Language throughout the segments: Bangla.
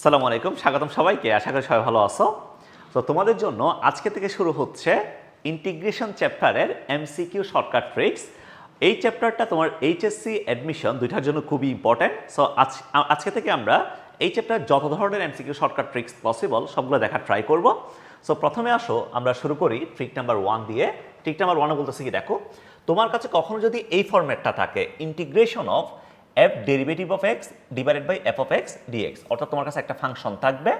সালামু আলাইকুম, স্বাগতম সবাইকে, আশা করি সবাই ভালো আছো। তো তোমাদের জন্য আজকে থেকে শুরু হচ্ছে ইন্টিগ্রেশন চ্যাপ্টারের এমসিকিউ শর্টকাট ট্রিক্স এই চ্যাপ্টারটা তোমার এইচএসসি অ্যাডমিশন দুইটার জন্য খুবই ইম্পর্ট্যান্ট সো আজ আজকে থেকে আমরা এই চ্যাপ্টার যত ধরনের এমসিকিউ শর্টকাট ট্রিক্স পসিবল সবগুলো দেখার ট্রাই করব। সো প্রথমে আসো, আমরা শুরু করি ট্রিক নাম্বার ওয়ান দিয়ে। ট্রিক নাম্বার ওয়ানে বলতেছি কি, দেখো, তোমার কাছে কখনো যদি এই ফরম্যাটটা থাকে integration of F derivative of X divided by F of X D X অর্থাৎ তোমার কাছে একটা ফাংশন থাকবে,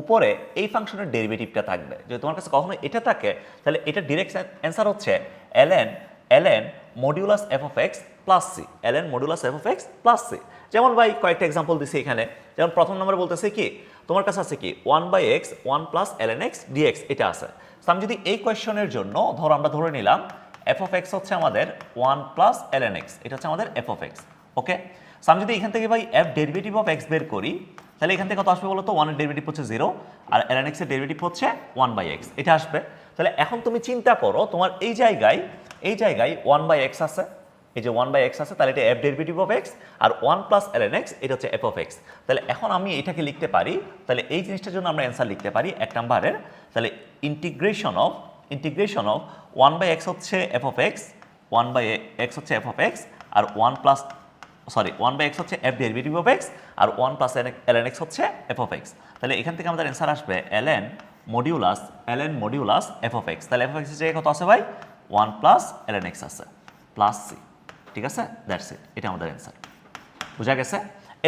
উপরে এই ফাংশনের ডেরিভেটিভটা থাকবে। যদি তোমার কাছে কখনো এটা থাকে, তাহলে এটা ডিরেক্ট অ্যান্সার হচ্ছে L N L N modulus F of X plus C L N modulus F of X plus C যেমন ভাই কয়েকটা এক্সাম্পল দিছি এখানে। যেমন প্রথম নম্বরে বলতেছে কি, তোমার কাছে আছে কি one by x one plus l n x d x এটা আছে। তো আমি যদি এই কোয়েশনের জন্য, ধরো আমরা ধরে নিলাম এফ অফ এক্স হচ্ছে আমাদের one plus l n x এটা হচ্ছে আমাদের f of x okay so আমি যদি এখান থেকে ভাই এফ ডেরিভেটিভ অফ এক্স বের করি, তাহলে এখান থেকে কত আসবে বলো তো ওয়ানের ডেরিভেটিভ হচ্ছে জিরো আর এন এক্সের ডেরিভেটিভ হচ্ছে ওয়ান বাই এক্স এটা আসবে। তাহলে এখন তুমি চিন্তা করো, তোমার এই জায়গায় এই জায়গায় ওয়ান বাই এক্স আছে। এই যে ওয়ান বাই এক্স আছে, তাহলে এটা f derivative of x R one plus l n x এটা হচ্ছে এফ অফ এক্স তাহলে এখন আমি এটাকে লিখতে পারি, তাহলে এই জিনিসটার জন্য আমরা অ্যান্সার লিখতে পারি এক নাম্বারের। তাহলে integration of integration of one by x হচ্ছে f of x one by x হচ্ছে f of x R one plus sorry one by x হচ্ছে f derivative of x R one plus l n x হচ্ছে এফ অফ এক্স তাহলে এখান থেকে আমাদের অ্যান্সার আসবে l n modulus l n modulus f of x তাহলে এফ অফ এক্সের জায়গায় কত আছে ভাই? One plus l n x আছে প্লাস সি ঠিক আছে? দ্যাটস ইট এটা আমাদের অ্যান্সার বুঝা গেছে?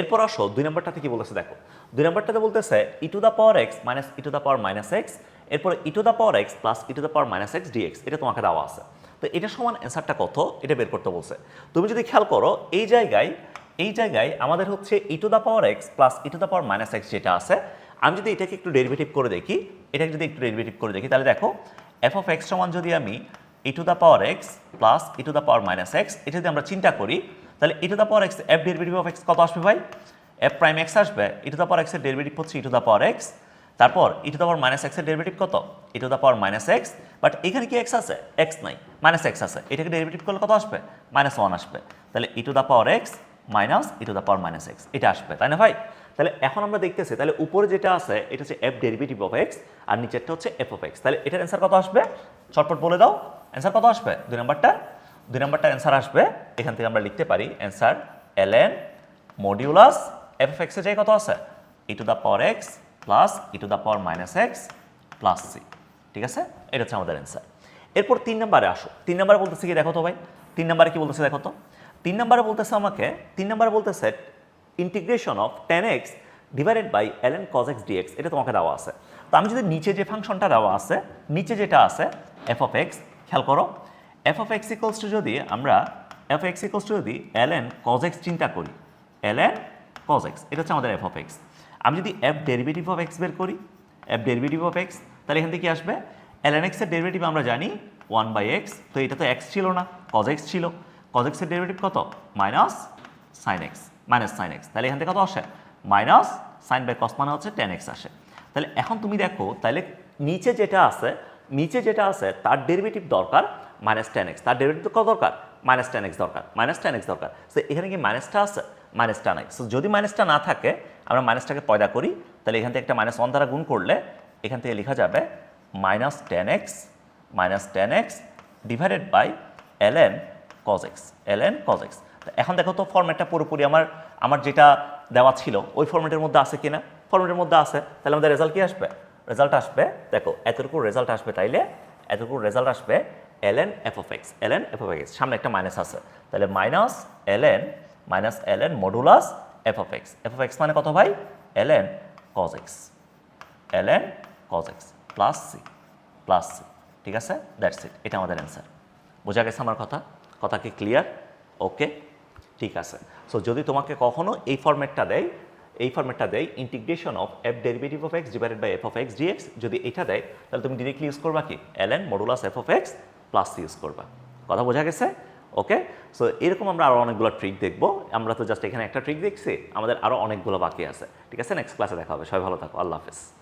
এরপর আসো, দুই নম্বরটাতে কি বলেছে দেখো। দুই নম্বরটাতে বলতেছে e to the power x minus e to the power minus x এরপর e to the power x plus e to the power minus x d x এটা তোমাকে দেওয়া আছে। তো এটা সমান অ্যান্সারটা কত? এটা বের করতে বলছে। তুমি যদি খেয়াল করো, এই জায়গায় এই জায়গায় আমাদের হচ্ছে e to the power x plus e to the power minus x যেটা আছে, আমি যদি এটাকে একটু ডেরিভেটিভ করে দেখি, এটাকে যদি একটু ডেরিভেটিভ করে দেখি, তাহলে দেখো এফ অফ এক্স সমান যদি আমি e to the power x plus e to the power minus x এটা যদি আমরা চিন্তা করি, তাহলে e to the power x f derivative of x কত আসবে ভাই? এফ প্রাইম এক্স আসবে ই টু দ্য পাওয়ার এক্সের ডেরিভেটিভ হচ্ছে e to the power x তারপর e to the power minus এক্সের ডেরিভেটিভ কত? E to the power minus x but এখানে কি এক্স আছে? এক্স নাই। মাইনাস এক্স আছে। এটাকে ডেরিভেটিভ করলে কত আসবে? মাইনাস ওয়ান আসবে। তাহলে e to the power x minus e to the power minus x এটা আসবে, তাই না ভাই? তাহলে এখন আমরা দেখতেছি, তাহলে উপরে যেটা আছে, এটা হচ্ছে এফ ডেরিভেটিভ অফ এক্স আর নিচেরটা হচ্ছে এফ অফ এক্স তাহলে এটার অ্যান্সার কত আসবে? চটপট বলে দাও। অ্যান্সার কত আসবে? দুই নাম্বারটা। দুই নাম্বারটার অ্যান্সার আসবে। এখান থেকে আমরা লিখতে পারি answer l n modulus f f এক্সের জায়গায় কত আছে? E to the power x plus e to the power minus x plus c ঠিক আছে? এটা হচ্ছে আমাদের অ্যান্সার এরপর তিন নম্বরে আসো। তিন নম্বরে বলতেছে কি, দেখো তো ভাই, তিন নম্বরে কি বলতেছে, দেখো তো? তিন নম্বরে বলতেছে আমাকে, তিন নম্বরে বলতেছে integration of ten x divided by l n cos x d x এটা তোমাকে দেওয়া আছে। তো আমি যদি নিচে যে ফাংশনটা দেওয়া আছে, নিচে যেটা আছে এফ অফ এক্স খেয়াল করো f of x equals to যদি আমরা এফ এক্স ইকলস টু যদি এল এন কজ এক্স চিন্তা করি এল এন কজ এক্স এটা হচ্ছে আমাদের এফ অফ এক্স আমি যদি এফ ডেরিভেটিভ অফ এক্স বের করি এফ ডেরিভেটিভ অফ এক্স তাহলে এখান থেকে আসবে? এল এন এক্সের ডেরিভেটিভ আমরা জানি ওয়ান বাই এক্স তো এটা তো এক্স ছিল না কজ এক্স ছিল। কজ এক্সের ডেরিভেটিভ কত? Minus sine x minus sine x তাহলে এখান থেকে কত আসে? মাইনাস সাইন বাই কস মানে হচ্ছে টেন এক্স আসে। তাহলে এখন তুমি দেখো, তাহলে নিচে যেটা আছে, নিচে যেটা আছে, তার ডেরিভেটিভ দরকার মাইনাস টেন এক্স তার ডেরিভেটিভ কত দরকার? মাইনাস টেন এক্স দরকার মাইনাস টেন এক্স দরকার। সো এখানে কি মাইনাসটা আছে? মাইনাসটা নাই সো যদি মাইনাসটা না থাকে আমরা মাইনাসটাকে পয়দা করি, তাহলে এখান থেকে একটা মাইনাস ওয়ান দ্বারা গুণ করলে এখান থেকে লেখা যাবে minus ten x, minus ten x divided by l n cos x, l n cos x. এখন দেখো তো ফর্মেটটা পুরোপুরি আমার আমার যেটা দেওয়া ছিল, ওই ফর্মেটের মধ্যে আছে কিনা? ফর্মেটের মধ্যে আছে, তাহলে আমাদের রেজাল্ট কি আসবে? রেজাল্ট আসবে, দেখো, এতটুকু রেজাল্ট আসবে তাইলে, এতটুকু রেজাল্ট আসবে l n f of x l n f of x সামনে একটা মাইনাস আছে। তাহলে minus l n, minus l n modulus f of x f of x মানে কত ভাই? L n cos x l n cos x plus c plus c ঠিক আছে? দ্যাটস ইট এটা আমাদের অ্যান্সার বোঝা গেছে আমার কথা? কথা কি ক্লিয়ার ওকে ঠিক আছে। সো যদি তোমাকে কখনো এই ফর্ম্যাটটা দেয়, এই ফর্ম্যাটটা দেয় integration of f derivative of x divided by f of x d x যদি এটা দেয়, তাহলে তুমি ডিরেক্টলি ইউজ করবা কি? L n modulus f of x plus use করবা। কথা বোঝা গেছে? ওকে সো এরকম আমরা আরও অনেকগুলো ট্রিক দেখব। আমরা তো জাস্ট এখানে একটা ট্রিক দেখছি, আমাদের আরও অনেকগুলো বাকি আছে। ঠিক আছে? নেক্সট ক্লাসে দেখা হবে। সবাই ভালো থাকো। আল্লাহ হাফেজ।